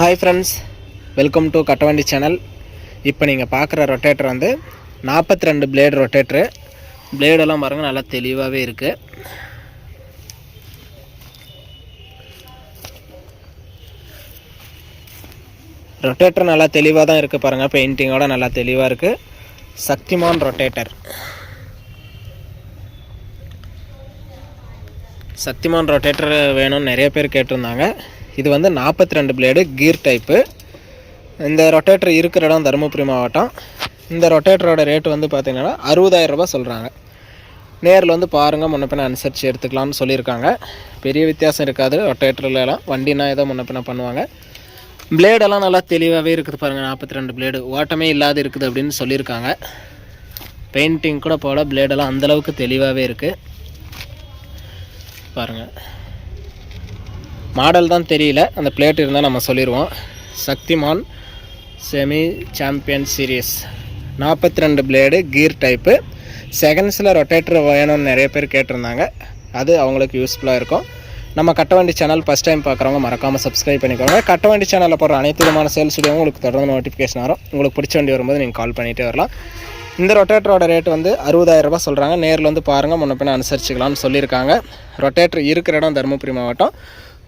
Hi friends welcome to Kattavandi channel இப்போ நீங்கள் பார்க்குற ரொட்டேட்டர் வந்து நாற்பத்தி ரெண்டு பிளேடு ரொட்டேட்ரு பிளேடெல்லாம் பாருங்கள் நல்லா தெளிவாகவே இருக்குது ரொட்டேட்டர் நல்லா தெளிவாக தான் இருக்குது பாருங்கள் பெயிண்டிங்கோட நல்லா தெளிவாக இருக்குது சக்திமான் ரொட்டேட்டர் சக்திமான் ரொட்டேட்டர் வேணும்னு நிறைய பேர் கேட்டிருந்தாங்க. இது வந்து நாற்பத்தி ரெண்டு பிளேடு கீர் டைப்பு இந்த ரொட்டேட்டர் இருக்கிற இடம் தருமபுரி மாவட்டம். இந்த ரொட்டேட்டரோட ரேட் வந்து பார்த்திங்கன்னா அறுபதாயிரம் ரூபாய் சொல்கிறாங்க நேரில் வந்து பாருங்கள் முன்ன பின்ன அனுசரித்து எடுத்துக்கலாம்னு சொல்லியிருக்காங்க. பெரிய வித்தியாசம் இருக்காது ரொட்டேட்டர்லாம் வண்டினா ஏதோ முன்ன பின்ன பண்ணுவாங்க. பிளேடெல்லாம் நல்லா தெளிவாகவே இருக்குது பாருங்கள் நாற்பத்தி ரெண்டு பிளேடு ஓட்டமே இல்லாத இருக்குது அப்படின்னு சொல்லியிருக்காங்க. பெயிண்டிங் கூட போல பிளேடெல்லாம் அந்தளவுக்கு தெளிவாகவே இருக்குது பாருங்கள் மாடல் தான் தெரியல. அந்த பிளேட் இருந்தால் நம்ம சொல்லிடுவோம் சக்திமான் செமி சாம்பியன் சீரீஸ் நாற்பத்தி ரெண்டு பிளேடு கீர் டைப்பு செகண்ட்ஸில் ரொட்டேட்டர் வேணும்னு நிறைய பேர் கேட்டிருந்தாங்க. அது அவங்களுக்கு யூஸ்ஃபுல்லாக இருக்கும். நம்ம கட்டவண்டி சேனல் ஃபஸ்ட் டைம் பார்க்குறவங்க மறக்காமல் சப்ஸ்கிரைப் பண்ணிக்கோங்க. கட்ட வண்டி சேனலில் போடுற அனைத்து விதமான சேல்ஸ் வீடியோ உங்களுக்கு தொடர்ந்து நோட்டிஃபிகேஷன் வரும். உங்களுக்கு பிடிச்ச வண்டி வரும்போது நீங்கள் கால் பண்ணிகிட்டே வரலாம். இந்த ரொட்டேட்டரோட ரேட் வந்து அறுபதாயிரரூபா சொல்கிறாங்க நேரில் வந்து பாருங்கள் முன்ன பின்ன அனுசரிச்சுக்கலாம்னு சொல்லியிருக்காங்க. ரொட்டேட்டர் இருக்கிற இடம் தருமபுரி மாவட்டம்.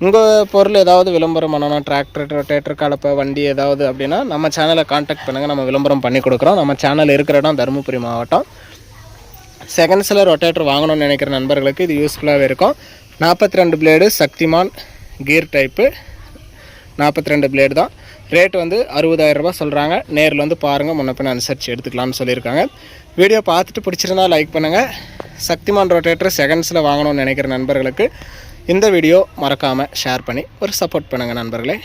உங்கள் பொருள் ஏதாவது விளம்பரம் பண்ணணும் டிராக்டர் ரொட்டேட்டர் கலப்பை வண்டி ஏதாவது அப்படின்னா நம்ம சேனலை காண்டாக்ட் பண்ணுங்கள் நம்ம விளம்பரம் பண்ணி கொடுக்குறோம். நம்ம சேனல் இருக்கிற இடம் தருமபுரி மாவட்டம். செகண்ட்ஸில் ரொட்டேட்டர் வாங்கணும்னு நினைக்கிற நண்பர்களுக்கு இது யூஸ்ஃபுல்லாகவே இருக்கும். நாற்பத்தி ரெண்டு பிளேடு சக்திமான் கீர் டைப்பு நாற்பத்தி ரெண்டு பிளேடு தான். ரேட் வந்து அறுபதாயிரரூபா சொல்கிறாங்க நேரில் வந்து பாருங்கள் முன்னப்பின் பின்ன அனுசரித்து எடுத்துக்கலாம்னு சொல்லியிருக்காங்க. வீடியோ பார்த்துட்டு பிடிச்சிருந்தா லைக் பண்ணுங்கள் சக்திமான் ரொட்டேட்டர் செகண்ட்ஸில் வாங்கணும்னு நினைக்கிற நண்பர்களுக்கு இந்த வீடியோ மறக்காமல் ஷேர் பண்ணி ஒரு சப்போர்ட் பண்ணுங்கள் நண்பர்களே.